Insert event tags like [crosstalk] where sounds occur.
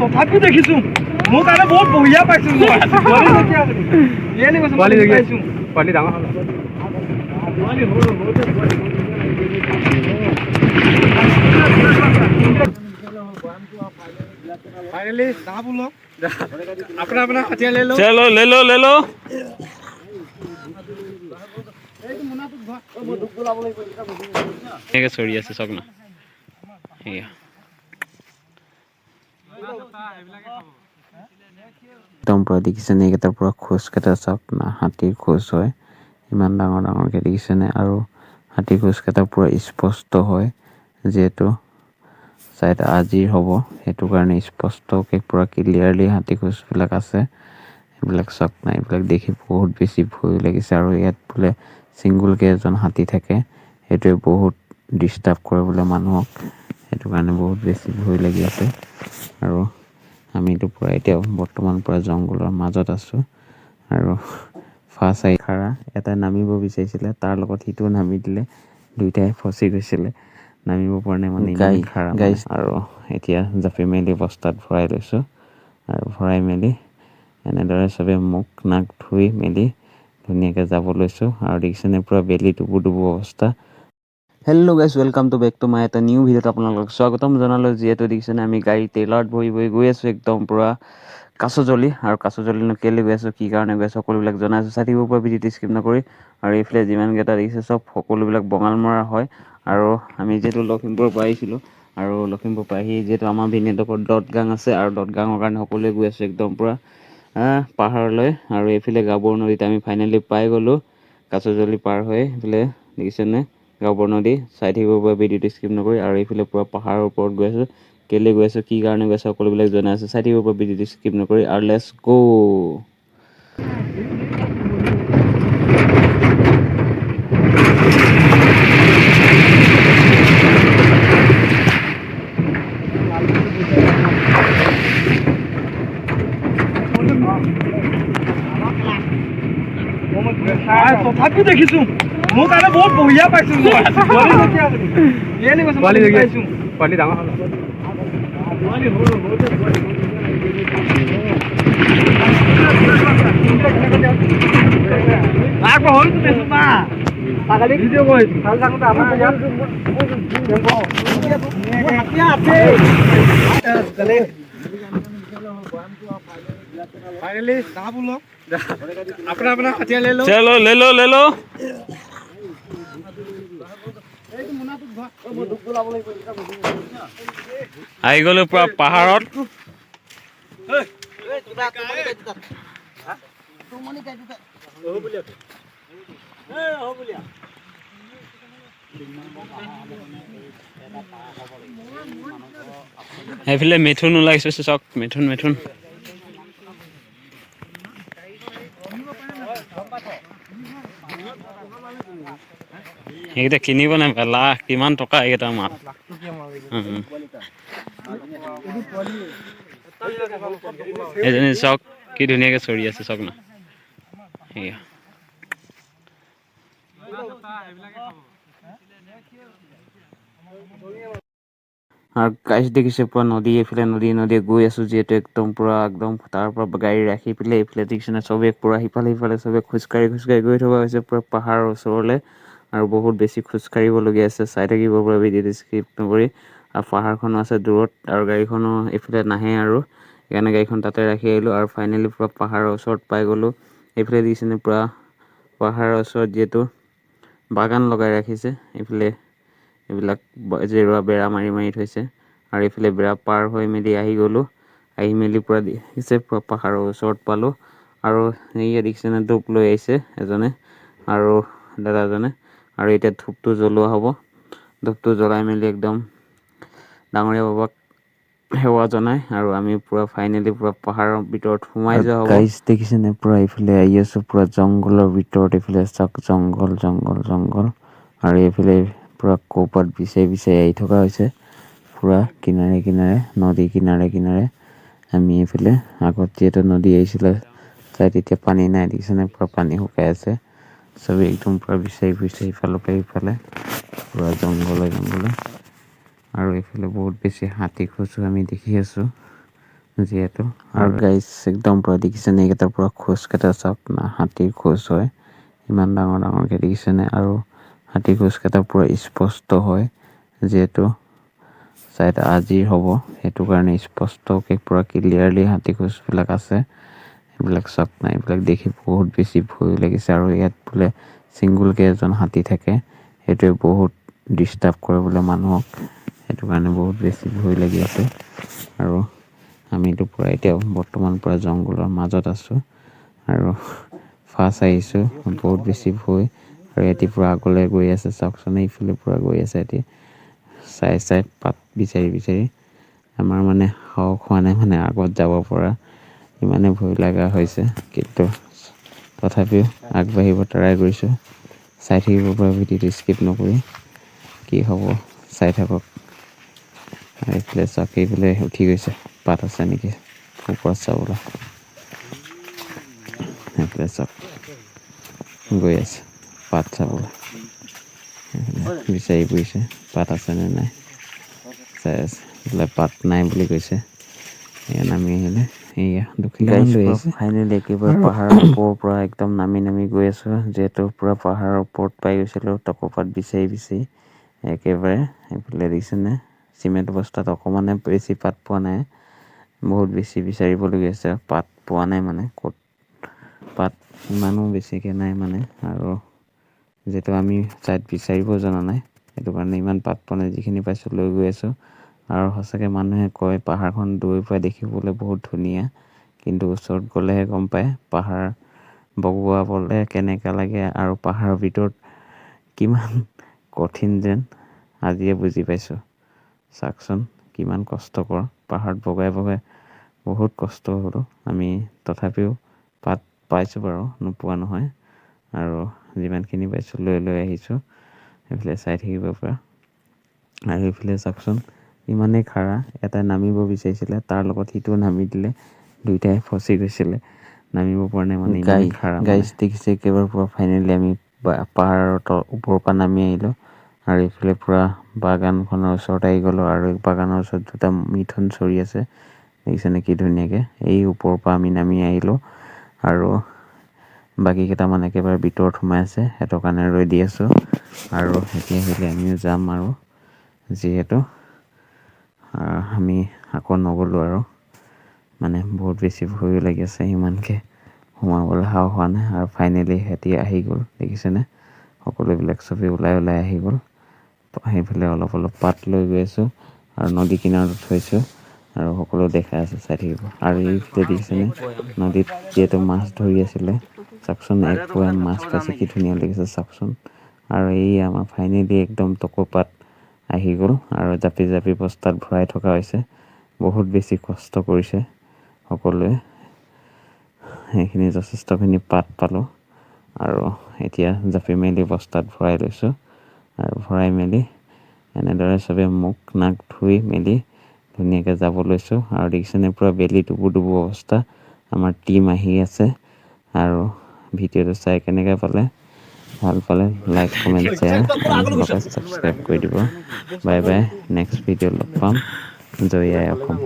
তথাপি দেখিছো। মোৰ কাৰণে বহুত বঢ়িয়া পাইছো [laughs] পোৱালি ডাঙৰ হ'ল ফাইনেলি চাহ বোলক আপোনাৰ আপোনাৰ হাতিয়া লৈ লওঁ লৈ লওঁ লৈ লওঁ। চৰি আছে চক না। একদম পূৰা দেখিছেনে? এইকেইটাৰ পৰা খোজকেইটা চাওক না, হাতীৰ খোজ হয়। ইমান ডাঙৰ ডাঙৰকৈ দেখিছেনে? আৰু হাতীৰ খোজকেইটা পূৰা স্পষ্ট হয়, যিহেতু চাইড আজিৰ হ'ব। সেইটো কাৰণে স্পষ্টকৈ পূৰা ক্লিয়াৰলি হাতী খোজবিলাক আছে। এইবিলাক চাওক না এইবিলাক দেখি বহুত বেছি ভয় লাগিছে। আৰু ইয়াত বোলে ছিংগুলকৈ এজন হাতী থাকে। সেইটোৱে বহুত ডিষ্টাৰ্ব কৰে বোলে মানুহক। সেইটো কাৰণে বহুত বেছি ভয় লাগি আছে। আৰু আমিতো পূৰা এতিয়া বৰ্তমান পূৰা জংঘলৰ মাজত আছোঁ। আৰু ফাৰ্ষ্ট আহি খাৰা এটাই নামিব বিচাৰিছিলে তাৰ লগত সিটোও নামি দিলে দুয়োটাই ফচি গৈছিলে। নামিব পৰা নাই মানে ইমান খাৰা মানে। আৰু এতিয়া জাপি মেলি বস্তাত ভৰাই লৈছোঁ। আৰু ভৰাই মেলি এনেদৰে চবে মুখ নাক ধুই মেলি ধুনীয়াকৈ যাব লৈছোঁ। আৰু দেখিছেনে পূৰা বেলি ডুবু ডুবু অৱস্থা। Hello' guys welcome to back to my এটা নিউ ভিডিঅ'ত আপোনালোকক স্বাগতম জনালোঁ। যিহেতু দেখিছেনে, আমি গাড়ী ট্ৰেইলাৰত বহি বহি গৈ আছোঁ একদম পূৰা কাছজলি আৰু কাছজলিনো কেলৈ গৈ আছোঁ, কি কাৰণে গৈ আছোঁ, সকলোবিলাক জনাই আছোঁ। চাই থাকিব পৰা, ভিডিঅ'টো স্কিপ নকৰি। আৰু এইফালে যিমানকেইটা দেখিছে, চব সকলোবিলাক বঙালমৰা হয়। আৰু আমি যিহেতু লখিমপুৰৰ পৰা আহিছিলোঁ, আৰু লখিমপুৰৰ পৰা আহি যিহেতু আমাৰ ভিনেডোখৰত দত গাং আছে, আৰু দত গাঙৰ কাৰণে সকলোৱে গৈ আছোঁ একদম পূৰা পাহাৰলৈ। আৰু এইফালে গাবৰ নদীত আমি ফাইনেলি পাই গ'লোঁ কাছজলি পাৰ হৈ এইফালে, দেখিছেনে? গাবৰ নদী, চাই থাকিব পৰা ভিডিঅ'টো স্কিপ নকৰি আৰু এইফালে পূৰা পাহাৰৰ ওপৰত গৈ আছোঁ। কেলৈ গৈ আছোঁ, কি কাৰণে গৈ আছোঁ, সকলোবিলাক জনাই আছোঁ। চাই থাকিব পৰা ভিডিঅ'টো স্কিপ নকৰি আৰু লেটছ গ' তথাপি দেখিছো। মোৰ কাৰণে বহুত বঢ়িয়া পাইছো [laughs] মই আজি। পোৱালি কেতিয়া আপুনি? ইয়ে নি কৈছো, মই পোৱালি দেখি দেখি পাইছো। পোৱালি ডাঙৰ হ'ল পোৱালি সৰু, সৰুতে পোৱালি আকৌ হ'ল তুমি চোন না। ভিডিঅ' কৰিছোঁ। ভাল থাকোঁতে আমাৰ ইয়াত মোৰ হাতীয়া আছেই। फाइनली अपना अपना हथियार ले लो चलो ले लो ले लो আহি গ'লো পূৰা পাহাৰত। সেইফালে মিথুন ওলাইছে চাওক মিথুন মিথুন সেইকেইটা কিনিব নাই লাখ কিমান টকা এইকেইটা মাছ এজনী চাওক, কি ধুনীয়াকৈ চৰি আছে চাওক না। সেয়া দেখিছে পূৰা নদী এইফালে, নদী নদী গৈ আছোঁ যিহেতু একদম পূৰা, একদম তাৰ পৰা গাড়ী ৰাখি পেলাই এইফালে দেখিছেনে চবে পূৰা সিফালে সিফালে, চবে খোজকাঢ়ি খোজকাঢ়ি গৈ থকা হৈছে, পূৰা পাহাৰৰ ওচৰলৈ। আৰু বহুত বেছি খোজকাঢ়িবলগীয়া আছে, চাই থাকিব পৰা ভিডিঅ'টো স্কিপ নকৰি আৰু পাহাৰখনো আছে দূৰত আৰু গাড়ীখনো এইফালে নাহে আৰু। সেইকাৰণে গাড়ীখন তাতে ৰাখি আহিলোঁ আৰু ফাইনেলি পূৰা পাহাৰৰ ওচৰত পাই গ'লোঁ। এইফালে দেখিছেনে পূৰা পাহাৰৰ ওচৰত যিহেতু বাগান লগাই ৰাখিছে। এইফালে এইবিলাক জেৰুৱা বেৰা মাৰি মাৰি থৈছে। আৰু এইফালে বেৰা পাৰ হৈ মেলি আহি গ'লোঁ। আহি মেলি পূৰা দেখিছে, পূৰা পাহাৰৰ ওচৰত পালোঁ। আৰু সেয়া দেখিছেনে, ধূপ লৈ আহিছে এজনে আৰু দাদাজনে। আৰু এতিয়া ধূপটো জ্বলোৱা হ'ব। ধূপটো জ্বলাই মেলি একদম ডাঙৰীয়া বাবাক সেৱা জনাই আৰু আমি পূৰা ফাইনেলি পূৰা পাহাৰৰ ভিতৰত সোমাই যোৱা হ'ব। গাইজ দেখিছেনে পূৰা এইফালে আহি আছোঁ, পূৰা জংঘলৰ ভিতৰত, এইফালে চাওক, জংঘল জংঘল জংঘল। আৰু এইফালে পূৰা কৌপাত বিচাৰি বিচাৰি আহি থকা হৈছে। পূৰা কিনাৰে কিনাৰে, নদী কিনাৰে কিনাৰে। আমি এইফালে আগত যিহেতু নদী আহিছিলে, তাত এতিয়া পানী নাই দেখিছেনে পূৰা পানী শুকাই আছে। চবেই একদম পূৰা বিচাৰি ফুৰিছে ইফালৰ পৰা ইফালে পূৰা জংঘলে জংঘলে আৰু এইফালে বহুত বেছি হাতী খোজো আমি দেখি আছোঁ যিহেতু আৰু গাইজ একদম পূৰা দেখিছেনে এইকেইটাৰ পৰা খোজকেইটা চাওক না হাতীৰ খোজ হয়। ইমান ডাঙৰ ডাঙৰকৈ দেখিছেনে? আৰু হাতীৰ খোজকেইটা পূৰা স্পষ্ট হয়, যিহেতু চাইড আজিৰ হ'ব, সেইটো কাৰণে স্পষ্টকৈ পূৰা ক্লিয়াৰলি হাতী খোজবিলাক আছে। এইবিলাক চাওক না এইবিলাক দেখি বহুত বেছি ভয় লাগিছে আৰু ইয়াত বোলে ছিংগুলকৈ এজন হাতী থাকে, সেইটোৱে বহুত ডিষ্টাৰ্ব কৰে বোলে মানুহক। সেইটো কাৰণে বহুত বেছি ভয় লাগি আছে। আৰু আমিতো পূৰা এতিয়া বৰ্তমান পূৰা জংঘলৰ মাজত আছোঁ আৰু ফাৰ্ষ্ট আহিছোঁ, বহুত বেছি ভয়। আৰু ইহঁতি পূৰা আগলৈ গৈ আছে, চাওকচোন, এইফালে পূৰা গৈ আছে ইহঁতি চাই চাই পাত বিচাৰি বিচাৰি। আমাৰ মানে সাহস হোৱা নাই মানে আগত যাব পৰা। ইমানে ভয় লগা হৈছে, কিন্তু তথাপিও আগবাঢ়িব ট্ৰাই কৰিছোঁ। চাই থাকিব পৰা ভিডিঅ'টো স্কিপ নকৰি, কি হ'ব, চাই থাকক। এইফালে চাওক এইফালে উঠি গৈছে, পাত আছে নেকি, ওপৰত চাবলৈ। সেইফালে চাওক গৈ আছে, পাত চাবলৈ। বিচাৰি ফুৰিছে, পাত আছেনে নাই? চাই আছে, বোলে পাত নাই বুলি কৈছে নামি আহিলে দক্ষিণ ফাইনেলি একেবাৰে পাহাৰৰ ওপৰৰ পৰা একদম নামি নামি গৈ আছোঁ যিহেতু পূৰা পাহাৰৰ ওপৰত পাই গৈছিলোঁ টকৌপাত বিচাৰি বিচাৰি। একেবাৰে এইফালে দেখিছেনে চিমেণ্ট বস্তাত অকণমানে বেছি পাত পোৱা নাই। বহুত বেছি বিচাৰিবলগীয়া আছে পাত পোৱা নাই মানে ক'ত পাত ইমানো বেছিকৈ নাই মানে। আৰু যিহেতু আমি ছাইড বিচাৰিব জনা নাই সেইটো কাৰণে ইমান পাত পোৱা নাই যিখিনি পাইছোঁ লৈ গৈ আছোঁ। আৰু সঁচাকৈ মানুহে কয় পাহাৰখন দূৰৈৰ পৰা দেখিবলৈ বহুত ধুনীয়া কিন্তু ওচৰত গ'লেহে গম পায় পাহাৰ বগোৱাবলৈ কেনেকুৱা লাগে আৰু পাহাৰৰ ভিতৰত কিমান কঠিন যেন আজিয়ে বুজি পাইছোঁ। চাওকচোন কিমান কষ্টকৰ পাহাৰত বগাই বগাই বহুত কষ্ট হ'লোঁ আমি তথাপিও পাত পাইছোঁ বাৰু নোপোৱা নহয়। আৰু যিমানখিনি পাইছোঁ লৈ লৈ আহিছোঁ সেইফালে চাই থাকিব পৰা। আৰু এইফালে চাওকচোন ইমানেই খাৰা এটাই নামিব বিচাৰিছিলে তাৰ লগত সিটোও নামি দিলে দুইটাই ফচি গৈছিলে। নামিব পৰা নাই মানে ইমান খাৰা গাইজ দেখিছে একেবাৰে পূৰা ফাইনেলি আমি পাহাৰৰ ওপৰৰ পৰা নামি আহিলোঁ। আৰু এইফালে পূৰা বাগানখনৰ ওচৰত আহি গ'লোঁ আৰু বাগানৰ ওচৰত দুটা মিথুন চৰি আছে। দেখিছেনে কি ধুনীয়াকৈ? এই ওপৰৰ পৰা আমি নামি আহিলোঁ। আৰু বাকী কেইটামান একেবাৰে ভিতৰত সোমাই আছে সেইটো কাৰণে ৰৈ দি আছোঁ। আৰু এতিয়া আহিলে আমিও যাম আৰু যিহেতু আমি আকৌ নগ'লোঁ আৰু। মানে বহুত বেছি ভয়ো লাগি আছে, ইমানকৈ সোমাবলৈ সাহস হোৱা নাই আৰু ফাইনেলি সিহঁতি আহি গ'ল, দেখিছেনে? সকলোবিলাক চবেই ওলাই ওলাই আহি গ'ল। সেইফালে অলপ অলপ পাত লৈ গৈ আছোঁ আৰু নদী কিনাৰত থৈছোঁ আৰু সকলো দেখাই আছে, চাই থাকিব। আৰু এইফালে দেখিছেনে, নদীত যিহেতু মাছ ধৰি আছিলে, চাওকচোন এক পোৱা মাছ পাইছে, কি ধুনীয়া লাগিছে চাওকচোন। আৰু এই আমাৰ ফাইনেলি একদম টকৌপাত আহি গ'ল আৰু জাপি জাপি বস্তাত ভৰাই থকা হৈছে। বহুত বেছি কষ্ট কৰিছে সকলোৱে। সেইখিনি যথেষ্টখিনি পাত পালোঁ আৰু এতিয়া জাপি মেলি বস্তাত ভৰাই লৈছোঁ আৰু ভৰাই মেলি এনেদৰে চবে মুখ নাক ধুই মেলি ধুনীয়াকৈ যাব লৈছোঁ আৰু দেখিছেনে পূৰা বেলি ডুবু ডুবু অৱস্থা। আমাৰ টীম আহি আছে আৰু ভিডিঅ'টো চাই কেনেকৈ পালে। ভালো পালে লাইক কমেণ্ট শ্বেয়াৰ ছাবস্ক্ৰাইব কৰি দিব। বাই বাই নেক্সট ভিডিঅ' লগ পাম। জয় আই অসম